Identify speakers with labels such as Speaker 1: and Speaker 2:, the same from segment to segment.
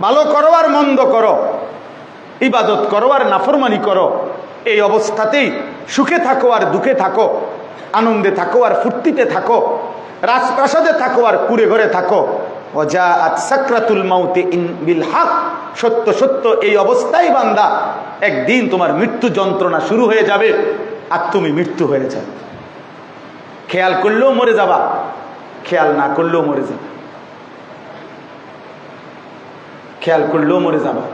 Speaker 1: ভালো করো আর মন্দ করো। ইবাদত করো আর নাফরমানি করো। এই অবস্থাতেই সুখে থাকো আর দুঃখে থাকো। আনন্দে থাকো আর ফুর্তিতে থাকো। রাজপ্রাসাদে থাকো আর কুড়ে ঘরে থাকো। অজা আজ সাকরাতুল মাউতে ইন বিল হক। সত্য সত্য, এই অবস্থায় বান্দা, একদিন তোমার মৃত্যু যন্ত্রণা শুরু হয়ে যাবে আর তুমি মৃত্যু হয়ে যাবে। খেয়াল করলেও মরে যাবা। খেয়াল না করলেও মরে যাবে। খেয়াল করলেও মরে যাবা।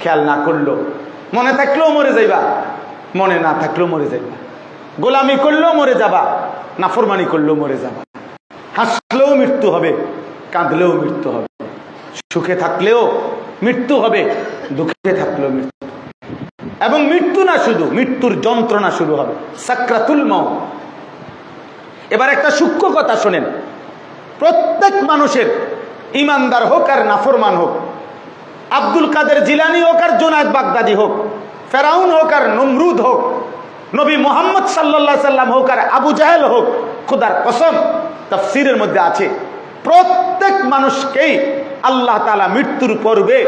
Speaker 1: খেয়াল না করলেও মনে থাকলেও মরে যাইবা, মনে না থাকলেও মরে যাইবা। গোলামি করলেও মরে যাবা, নাফরমানি করলেও মরে যাবা। হাসলেও মৃত্যু হবে, কাঁদলেও মৃত্যু হবে। সুখে থাকলেও মৃত্যু হবে, দুঃখে থাকলেও মৃত্যু এবং মৃত্যু না শুধু, মৃত্যুর যন্ত্রণা শুরু হবে, সাকরাতুল মাও এবার একটা সূক্ষ্ম কথা শোনেন। প্রত্যেক মানুষের ইমানদার হোক আর নাফরমান হোক আব্দুল কাদের জিলানি হোক আর জোনায়দ বাগদাদি হোক, ফেরাউন হোক আর নমরুদ হোক, নবী মোহাম্মদ সাল্লাহ সাল্লাম হোক আর আবু জাহেল হোক, খুদার কসম তফসিরের মধ্যে আছে, প্রত্যেক মানুষকেই আল্লাহ তালা মৃত্যুর পর্বে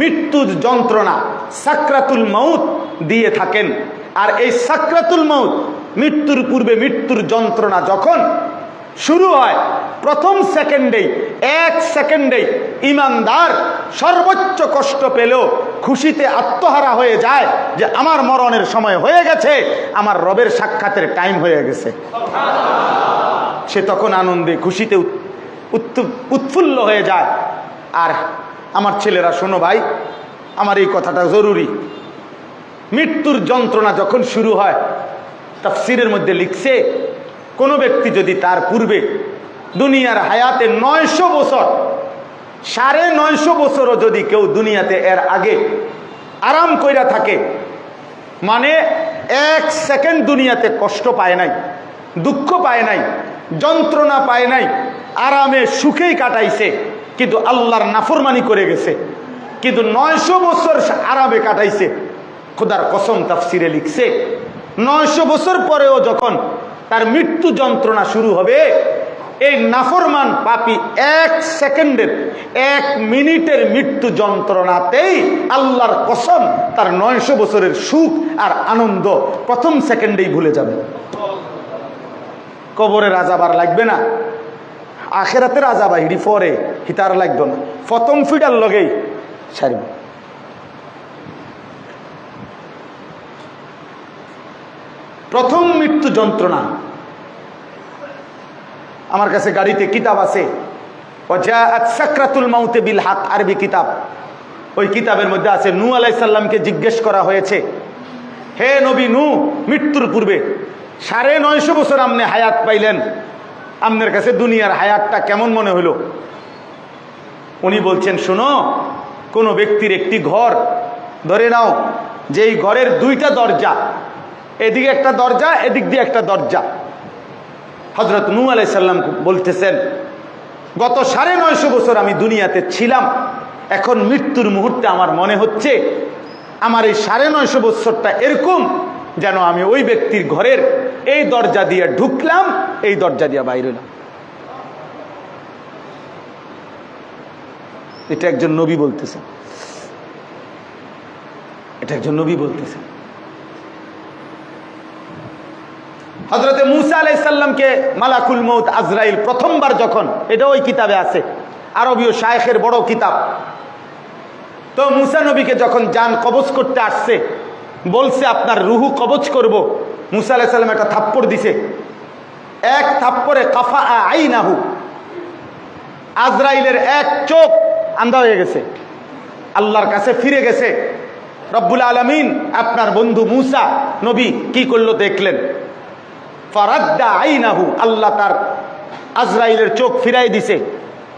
Speaker 1: মৃত্যুর যন্ত্রণা সাকরাতুল মৌত দিয়ে থাকেন। আর এই সাকরাতুল মৌত মৃত্যুর পূর্বে মৃত্যুর যন্ত্রণা যখন শুরু হয় প্রথম সেকেন্ডেই এক সেকেন্ডেই ইমানদার সর্বোচ্চ কষ্ট পেলেও খুশিতে আত্মহারা হয়ে যায় যে আমার মরণের সময় হয়ে গেছে, আমার রবের সাক্ষাতের টাইম হয়ে গেছে। সে তখন আনন্দে খুশিতে উৎফুল্ল হয়ে যায়। আর আমার ছেলেরা, শোনো ভাই, আমার এই কথাটা জরুরি। মৃত্যুর যন্ত্রণা যখন শুরু হয়, তাফসিরের মধ্যে লিখছে, কোনো ব্যক্তি যদি তার পূর্বে দুনিয়ার হায়াতে নয়শো বছর, সাড়ে নয়শো বছরও যদি কেউ দুনিয়াতে এর আগে আরাম কইরা থাকে মানে এক সেকেন্ড দুনিয়াতে কষ্ট পায় নাই, দুঃখ পায় নাই, যন্ত্রণা পায় নাই, আরামে সুখেই কাটাইছে, কিন্তু আল্লাহর নাফরমানি করে গেছে, কিন্তু নয়শো বছর আরামে কাটাইছে, খোদার কসম তাফসিরে লিখছে, নয়শো বছর পরেও যখন তার মৃত্যু যন্ত্রণা শুরু হবে এই নাফরমান পাপি এক সেকেন্ডের, এক মিনিটের মৃত্যু যন্ত্রণাতেই আল্লাহর কসম তার নয়শো বছরের সুখ আর আনন্দ প্রথম সেকেন্ডেই ভুলে যাবে। কবরের আজাব আর লাগবে না। আখেরাতের আজাব হিডি পরে হিতার লাগবে না। প্রথম ফিটার লগেই সারিব। প্রথম মৃত্যু যন্ত্রণা আমার কাছে গাড়িতে কিতাব আছে। মাউতে বিল হাক, আরবি কিতাব। ওই কিতাবের মধ্যে আছে নু আলাইসাল্লামকে জিজ্ঞেস করা হয়েছে, হে নবী নু মৃত্যুর পূর্বে সাড়ে নয়শো বছর আপনি হায়াত পাইলেন। আপনার কাছে দুনিয়ার হায়াতটা কেমন মনে হলো? উনি বলছেন, শোনো, কোনো ব্যক্তির একটি ঘর, ধরে নাও যে এই ঘরের দুইটা দরজা, এদিকে একটা দরজা, এদিক দিয়ে একটা দরজা। হজরত নু আলাইসাল্লাম বলতেছেন, গত সাড়ে নয়শো বছর আমি দুনিয়াতে ছিলাম। এখন মৃত্যুর মুহূর্তে আমার মনে হচ্ছে, আমার এই সাড়ে নয়শো বছরটা এরকম যেন আমি ওই ব্যক্তির ঘরের এই দরজা দিয়ে ঢুকলাম, এই দরজা দিয়ে বাইরে এলাম এটা একজন নবী বলতেছে এটা একজন নবী বলতেছে হজরতে মুসা আলাইসাল্লামকে মালাকুল মৌত আজরাইল প্রথমবার যখন, এটা ওই কিতাবে আছে, আরবীয় শায়েখের বড় কিতাব। তো মুসা নবীকে যখন যান কবচ করতে আসছে, বলছে, আপনার রুহু কবচ করব। মুসা আলাইসাল্লাম একটা থাপ্পড় দিছে। এক থাপ্পড়ে কাফা আই নাহু আজরাইলের এক চোখ আন্ধা হয়ে গেছে। আল্লাহর কাছে ফিরে গেছে। রব্বুল আলমিন, আপনার বন্ধু মুসা নবী কি করল দেখলেন? ফারাদ্দা আইনাহু। আল্লাহ তার আজরাইলের চোখ ফিরাই দিছে।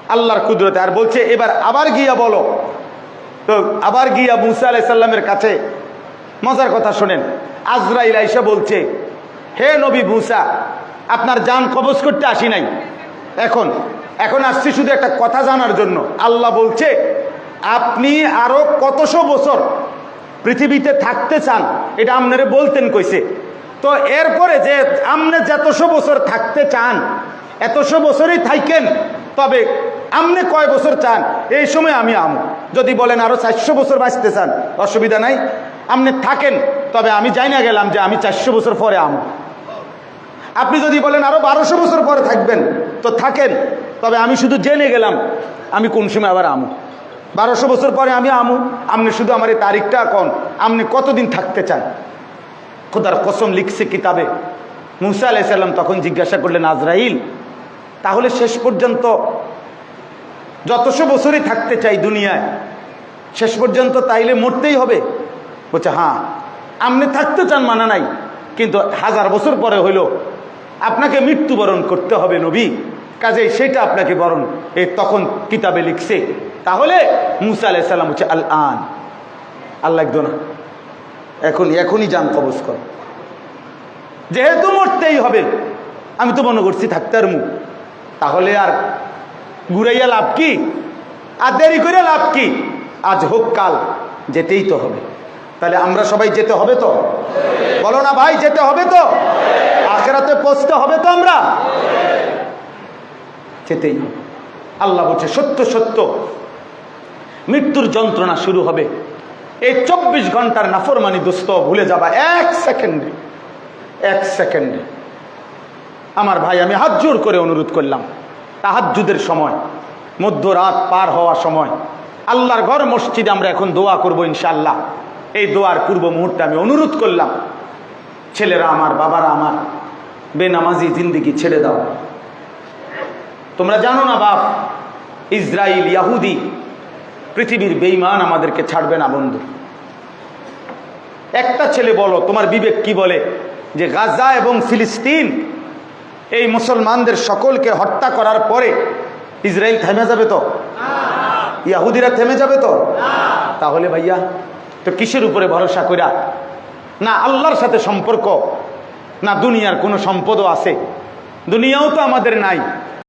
Speaker 1: আল্লাহর কুদরতে। আর বলছে, এবার আবার গিয়া বলো। তো আবার গিয়া মুসা আলাইসাল্লামের কাছে মজার কথা শোনেন। আজরাইল আইসা বলছে, হে নবী মুসা, আপনার যান কবজ করতে আসি নাই। এখন এখন আসছি শুধু একটা কথা জানার জন্য। আল্লাহ বলছে, আপনি আরও কতশো বছর পৃথিবীতে থাকতে চান? এটা আপনারে বলতেন কইছে। তো এরপরে যে আপনি যতশো বছর থাকতে চান এতশো বছরই থাকেন তবে আমনে কয় বছর চান, এই সময় আমি আমু। যদি বলেন আরও চারশো বছর বাঁচতে চান, অসুবিধা নাই। আপনি থাকেন, তবে আমি যাই না গেলাম যে আমি চারশো বছর পরে আমু। আপনি যদি বলেন আরও বারোশো বছর পরে থাকবেন, তো থাকেন, তবে আমি শুধু জেনে গেলাম, আমি কোন সময় আবার আমু। বারোশো বছর পরে আমি আমু আপনি শুধু আমার এই তারিখটা কন আপনি কতদিন থাকতে চান? খোদার কসম লিখছে কিতাবে। মুসা আলাইসাল্লাম তখন জিজ্ঞাসা করলেন, আজরাইল, তাহলে শেষ পর্যন্ত যতশো বছরই থাকতে চাই দুনিয়ায়, শেষ পর্যন্ত তাইলে মরতেই হবে? বলছে হ্যাঁ আপনি থাকতে চান মানা নাই, কিন্তু হাজার বছর পরে হইল, আপনাকে মৃত্যুবরণ করতে হবে নবী, কাজেই সেটা আপনাকে বরণ এ তখন কিতাবে লিখছে। তাহলে মুসা আলাইসাল্লাম হচ্ছে আল আন আল্লাহ একদো না। এখন, এখনই যান কবজ কর। যেহেতু মরতেই হবে, আমি তো মনে করছি থাকতে আর মুখ। তাহলে আর ঘুরাইয়া লাভ কি? আর দেরি করে লাভ কি? আজ হোক কাল, যেতেই তো হবে। তাহলে আমরা সবাই যেতে হবে তো? বলো না ভাই, যেতে হবে তো? আখেরাতে পৌঁছতে হবে তো আমরা? যেতেই আল্লাহ বলছে, সত্য সত্য। মৃত্যুর যন্ত্রণা শুরু হবে। এই চব্বিশ ঘণ্টার নাফরমানি দোস্ত ভুলে যাবা এক সেকেন্ডে এক সেকেন্ডে। আমার ভাই, আমি হাত জোর করে অনুরোধ করলাম, তাহাজ্জুদের সময়, মধ্যরাত পার হওয়ার সময়, আল্লাহর ঘর মসজিদে আমরা এখন দোয়া করব ইনশাল্লাহ এই দোয়ার পূর্ব মুহূর্তে আমি অনুরোধ করলাম, ছেলেরা আমার, বাবারা আমার, বেনামাজি জিন্দিগি ছেড়ে দাও। তোমরা জানো না বাপ ইসরায়েল ইয়াহুদি পৃথিবীর বেইমান আমাদেরকে ছাড়বে না, বন্ধু। একটা ছেলে বলো, তোমার বিবেক কি বলে? যে গাজা এবং ফিলিস্তিন, এই মুসলমানদের সকলকে হত্যা করার পরে ইসরায়েল থেমে যাবে তো? ইয়াহুদিরা থেমে যাবে তো? তাহলে ভাইয়া, তো কিসের উপরে ভরসা কইরা? না আল্লাহর সাথে সম্পর্ক, না দুনিয়ার কোনো সম্পদও আছে। দুনিয়াও তো আমাদের নাই।